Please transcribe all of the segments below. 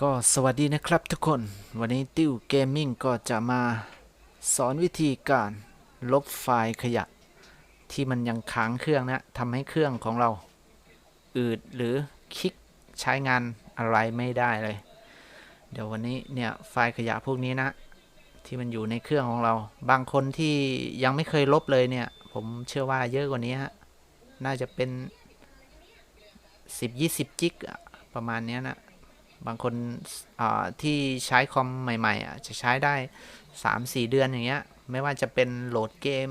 ก็สวัสดีนะครับทุกคน วันนี้ติวเกมมิ่งก็จะมาสอนวิธีการลบไฟล์ขยะ ที่มันยังค้างเครื่องนะทำให้เครื่องของเรา อืดหรือคลิกใช้งานอะไรไม่ได้เลย เดี๋ยววันนี้เนี่ยไฟล์ขยะพวกนี้นะ ที่มันอยู่ในเครื่องของเรา บางคนที่ยังไม่เคยลบเลยเนี่ย ผมเชื่อว่าเยอะกว่านี้ฮะน่าจะเป็น 10-20 จิกประมาณเนี้ยนะ บางคนที่ใช้คอมใหม่ๆอะจะใช้ได้ 3-4 เดือนอย่างเงี้ย ไม่ว่าจะเป็นโหลดเกม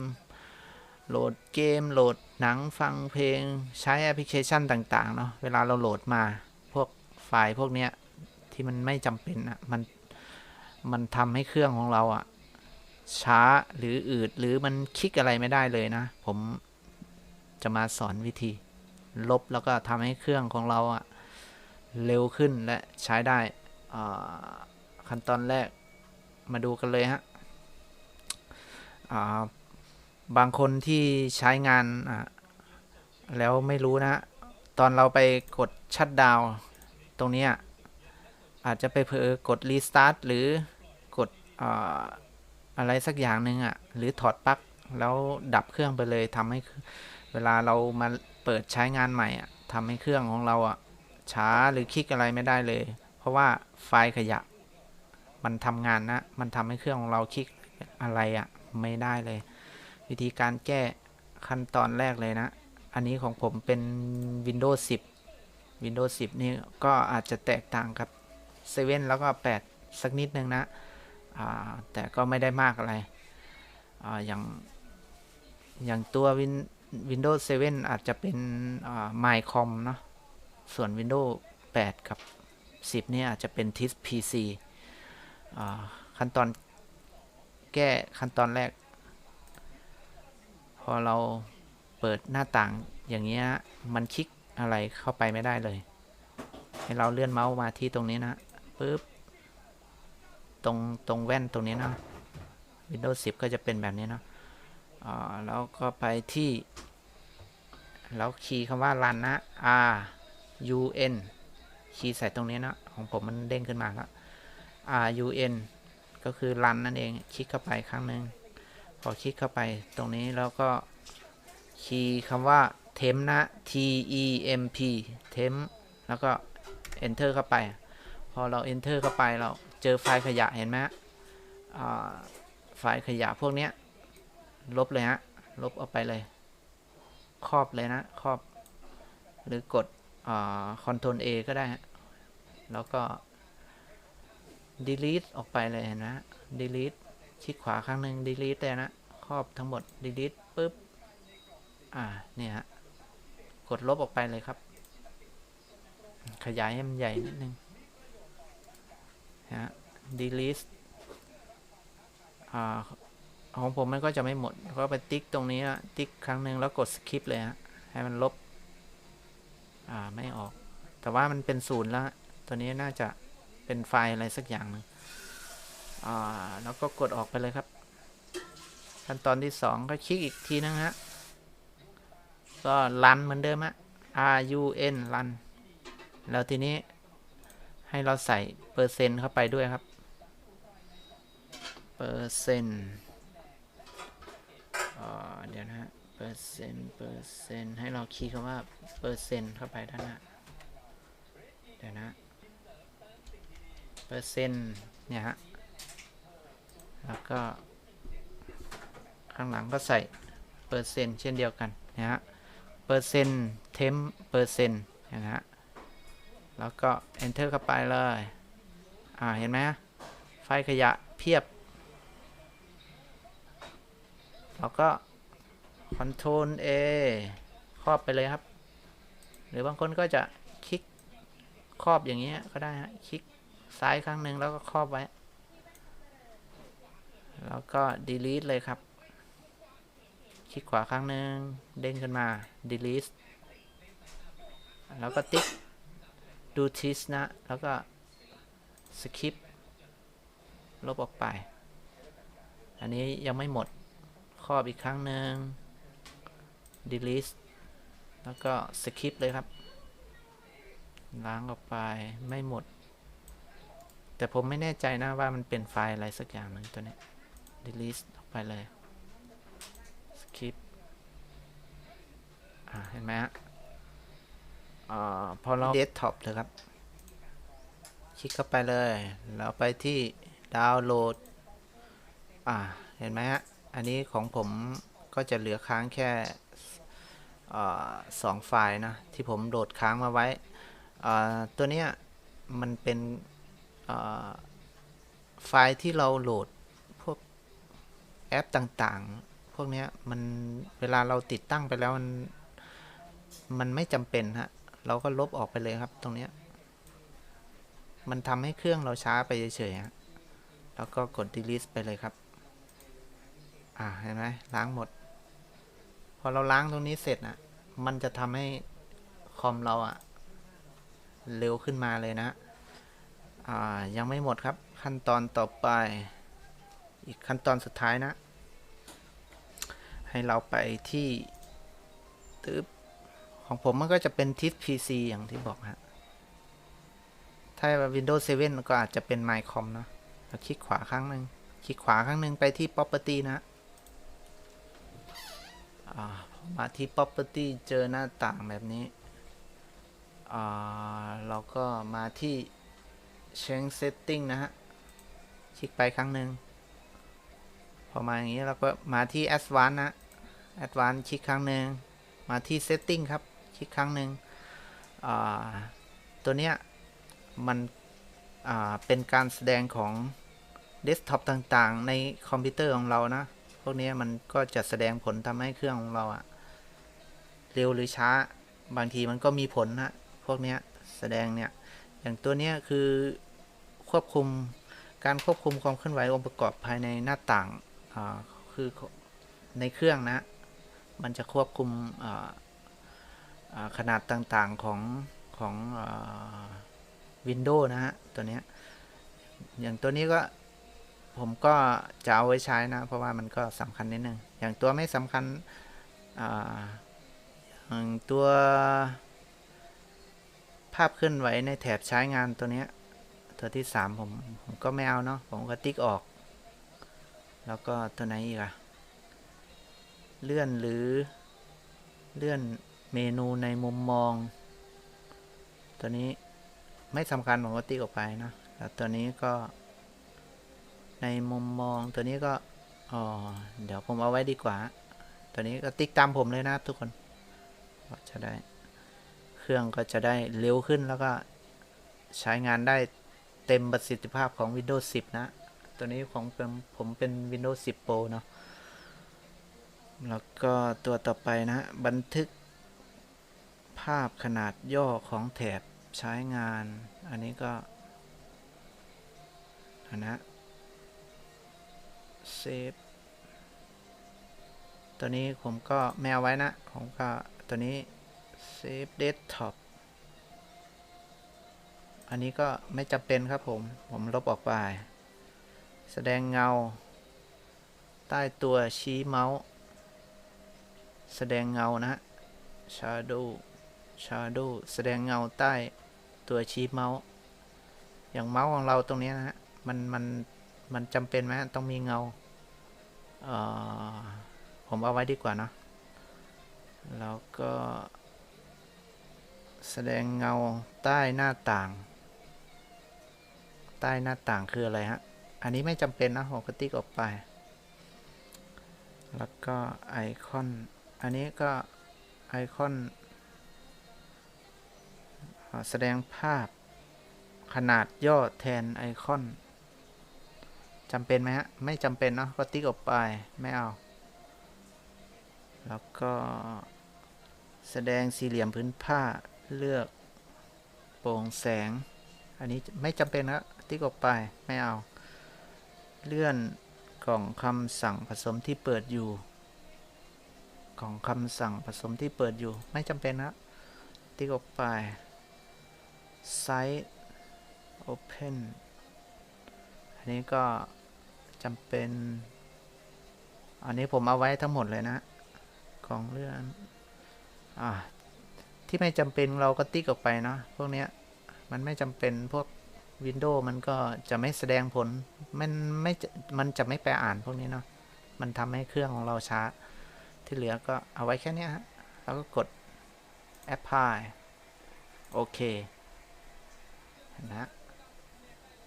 โหลดเกม โหลดหนังฟังเพลง ใช้แอปพลิเคชันต่างๆ เนาะ เวลาเราโหลดมา พวกไฟล์พวกเนี้ยที่มันไม่จำเป็นอะ มัน มันทำให้เครื่องของเราอะ ช้าหรืออืดหรือมันคลิกอะไรไม่ได้เลยนะ ผมจะมาสอนวิธี ลบแล้วก็ทำให้เครื่องของเราอะ เร็วขึ้นและใช้ได้ขั้นตอนแรกมาดูกันเลยฮะาบางคนที่ใช้งานแล้วไม่รู้นะฮะตอนเราไปกดชัดดาวตรงนี้อาจจะไปเผลอกดรีสตาร์ทหรือกดออะไรสักอย่างหนึ่งอะ หรือถอดปลั๊กแล้วดับเครื่องไปเลยทำให้เวลาเรามาเปิดใช้งานใหม่อะทำให้เครื่องของเราอะ ช้าหรือคลิกอะไรไม่ได้เลย เพราะว่าไฟล์ขยะ มันทำงานนะ มันทำให้เครื่องของเราคลิกอะไรอะ่ะไม่ได้เลย วิธีการแก้ขั้นตอนแรกเลยนะ อันนี้ของผมเป็น Windows 10 Windows 10 นี่ก็อาจจะแตกต่างกับ 7 แล้วก็ 8 สักนิดนึงนะ แต่ก็ไม่ได้มากอะไรออย่างอย่างตัว Win Windows 7 อาจจะเป็น MyCom เนาะ ส่วน Windows 8 กับ 10เนี่ยอาจจะเป็น TIS PC ขั้นตอนแก้ขั้นตอนแรก พอเราเปิดหน้าต่างอย่างเงี้ยมันคลิกอะไรเข้าไปไม่ได้เลย ให้เราเลื่อนเมาส์มาที่ตรงนี้นะปึ๊บตรงตรงแว่นตรงนี้นะ Windows 10 ก็จะเป็นแบบนี้นะอ่าแล้วก็ไปที่ แล้วคีย์คำว่า run นะ R U N คีย์ใส่ตรงนี้นะของผมมันเด้งขึ้นมาแล้ว R U N ก็คือ run นั่นเอง คลิกเข้าไปครั้งหนึ่งพอคลิกเข้าไปตรงนี้แล้วก็คีย์คำว่า temp นะ T E M P temp แล้วก็ enter เข้าไป พอเรา enter เข้าไปเราเจอไฟล์ขยะเห็นไหมไฟล์ขยะพวกนี้ลบเลยฮะ ลบออกไปเลย ครอบเลยนะ ครอบ หรือกด คอนโทรล A ก็ได้ฮะแล้วก็ delete ออกไปเลยเห็นไหม delete คลิกขวาครั้งหนึ่ง delete เลยนะ ครอบทั้งหมด delete ปุ๊บ อ่า เนี่ยฮะ กดลบออกไปเลยครับ ขยายให้มันใหญ่นิดนึงฮะ delete อ่าของผมมันก็จะไม่หมด ก็ไปติ๊กตรงนี้นะติ๊กครั้งหนึ่งแล้วกด skip เลยฮะ ให้มันลบ อ่าไม่ออก แต่ว่ามันเป็นศูนย์แล้ว ตัวนี้น่าจะเป็นไฟล์อะไรสักอย่างนึงอ่าแล้วก็กดออกไปเลยครับ ขั้นตอนที่สองก็คลิกอีกทีนึงฮะก็รันเหมือนเดิมฮะ R U N รันแล้วทีนี้ให้เราใส่เปอร์เซ็นต์เข้าไปด้วยครับ เปอร์เซ็นต์เดี๋ยวนะฮะ ปอร์เซ็นต์เปอร์เซ็นต์ให้เราคีย์คำว่าเปอร์เซ็นต์เข้าไปด้านหน้าเดี๋ยวนะเปอร์เซ็นต์เนี่ยฮะแล้วก็ ข้างหลังก็ใส่เปอร์เซ็นต์เช่นเดียวกันนะฮะเปอร์เซ็นต์เทมเปอร์เซ็นต์นะฮะแล้วก็ enter เข้าไปเลย อ่า เห็นไหมไฟขยะเพียบ แล้วก็ Ctrl A ครอบไปเลยครับ หรือบางคนก็จะคลิกครอบอย่างเงี้ยก็ได้ฮะคลิกซ้ายครั้งหนึ่งแล้วก็ครอบไว้ แล้วก็ delete เลยครับ คลิกขวาครั้งหนึ่งเด้งขึ้นมา delete แล้วก็ติ๊ก do this นะ แล้วก็ skip ลบออกไป อันนี้ยังไม่หมด ครอบอีกครั้งหนึ่ง delete แล้วก็ skip เลยครับ ล้างออกไปไม่หมด แต่ผมไม่แน่ใจนะว่ามันเป็นไฟล์อะไรสักอย่างหนึ่งตัวเนี้ย delete ออกไปเลย skip อ่าเห็นไหมฮะอ่าพอเรา desktop เลยครับ คลิกเข้าไปเลย แล้วไปที่ดาวน์โหลด อ่า เห็นไหมฮะ อันนี้ของผมก็จะเหลือค้างแค่อ่า สองไฟล์นะที่ผมโหลดค้างมาไว้ ตัวนี้มันเป็นไฟล์ที่เราโหลดพวกแอปต่างๆ พวกนี้มันเวลาเราติดตั้งไปแล้วมันมันไม่จำเป็นฮะเราก็ลบออกไปเลยครับตรงนี้มันทำให้เครื่องเราช้าไปเฉยๆฮะแล้วก็กด delete ไปเลยครับ อ่าเห็นไหมล้างหมด พอเราล้างตรงนี้เสร็จนะมันจะทำให้คอมเราอะเร็วขึ้นมาเลยนะอ่ายังไม่หมดครับขั้นตอนต่อไป อีกขั้นตอนสุดท้ายนะ ให้เราไปที่ตึ๊บของผมมันก็จะเป็นทิศ PC อย่างที่บอกฮะถ้า Windows 7 ก็อาจจะเป็น MyCom เนอะเราคลิกขวาครั้งหนึ่งคลิกขวาครั้งหนึ่งไปที่ Property นะ มาที่ Property เจอหน้าต่างแบบนี้เราก็มาที่ Change Setting นะฮะ คลิกไปครั้งหนึ่ง พอมาอย่างนี้เราก็มาที่ Advanced นะ Advanced คลิกครั้งหนึ่ง มาที่ Setting ครับ คลิกครั้งหนึ่ง ตัวเนี้ยมันเป็นการแสดงของเดสก์ท็อปต่างๆ ในคอมพิวเตอร์ของเรานะ พวกนี้มันก็จะแสดงผลทำให้เครื่องของเราอะเร็วหรือช้า บางทีมันก็มีผลนะพวกนี้แสดงเนี่ย อย่างตัวนี้คือควบคุมการควบคุมความเคลื่อนไหวองค์ประกอบภายในหน้าต่างาคือในเครื่องนะ มันจะควบคุมขนาดต่างๆของของวินโดว์นะฮะตัวนี้อย่างตัวนี้ก็ ผมก็จะเอาไว้ใช้นะ เพราะว่ามันก็สำคัญนิดนึง อย่างตัวไม่สำคัญอย่างตัวภาพเคลื่อนไหวในแถบใช้งานตัวเนี้ยตัวที่สามผมผมก็ไม่เอาเนาะผมก็ติ๊กออก แล้วก็ตัวไหนอีกอะเลื่อนหรือเลื่อนเมนูในมุมมอง ตัวนี้ไม่สำคัญผมก็ติ๊กออกไปนะแล้วตัวนี้ก็ ในมุมมองตัวนี้ก็อ๋อเดี๋ยวผมเอาไว้ดีกว่า ตัวนี้ก็ติ๊กตามผมเลยนะทุกคนจะได้ เครื่องก็จะได้เร็วขึ้นแล้วก็ใช้งานได้เต็มประสิทธิภาพของ Windows 10 นะ ตัวนี้ของผมเป็น Windows 10 Pro เนาะแล้วก็ตัวต่อไปนะ บันทึกภาพขนาดย่อของแถบใช้งาน อันนี้ก็อันนะ เซฟตัวนี้ผมก็แมวไว้นะ ผมก็ตัวนี้เซฟเดสก์ท็อปอันนี้ก็ไม่จำเป็นครับผม ผมลบออกไป แสดงเงา ใต้ตัวชี้เมาส์ แสดงเงานะ shadow shadow แสดงเงาใต้ตัวชี้เมาส์ อย่างเมาส์ของเราตรงนี้นะฮะ มัน มัน มันจำเป็นไหมต้องมีเงา ผมเอาไว้ดีกว่านะแล้วก็ แสดงเงาใต้หน้าต่าง ใต้หน้าต่างคืออะไรฮะ อันนี้ไม่จำเป็นนะผมก็ติ๊กออกไป แล้วก็ไอคอน อันนี้ก็ไอคอนแสดงภาพขนาดย่อแทนไอคอน จำเป็นไหมฮะ ไม่จำเป็นเนาะก็ติ๊กออกไป ไม่เอา แล้วก็แสดงสี่เหลี่ยมพื้นผ้าเลือกโปร่งแสง อันนี้ไม่จำเป็นนะติ๊กออกไป ไม่เอา เลื่อนกล่องคำสั่งผสมที่เปิดอยู่ กล่องคำสั่งผสมที่เปิดอยู่ ไม่จำเป็นนะติ๊กออกไป Site Open อันนี้ก็ จำเป็น อันนี้ผมเอาไว้ทั้งหมดเลยนะ ของเรื่องอ่าที่ไม่จำเป็นเราก็ติ๊กออกไปเนาะพวกเนี้ยมันไม่จำเป็นพวก Windows มันก็จะไม่แสดงผล มันไม่จะมันจะไม่ไปอ่านพวกนี้เนาะมันทำให้เครื่องของเราช้า ที่เหลือก็เอาไว้แค่นี้ฮะแล้วก็กด apply โอเคนะ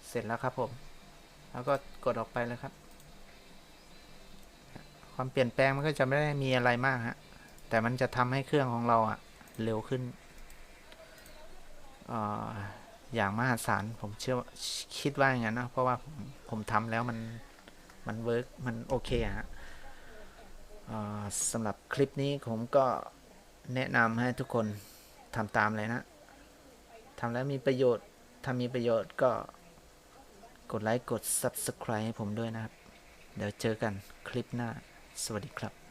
เสร็จแล้วครับผม แล้วก็กดออกไปเลยครับ ความเปลี่ยนแปลงมันก็จะไม่ได้มีอะไรมากฮะ แต่มันจะทำให้เครื่องของเราอะเร็วขึ้นออย่างมหาศาลผมเชื่อคิดว่าอย่างนั้นนะเพราะว่าผมผมทำแล้วมันมันเวิร์กมันโอเคฮะสำหรับคลิปนี้ผมก็แนะนำให้ทุกคนทำตามเลยนะทำแล้วมีประโยชน์ถ้ามีประโยชน์ก็ กดไลค์กด Subscribe ให้ผมด้วยนะครับ เดี๋ยวเจอกันคลิปหน้า สวัสดีครับ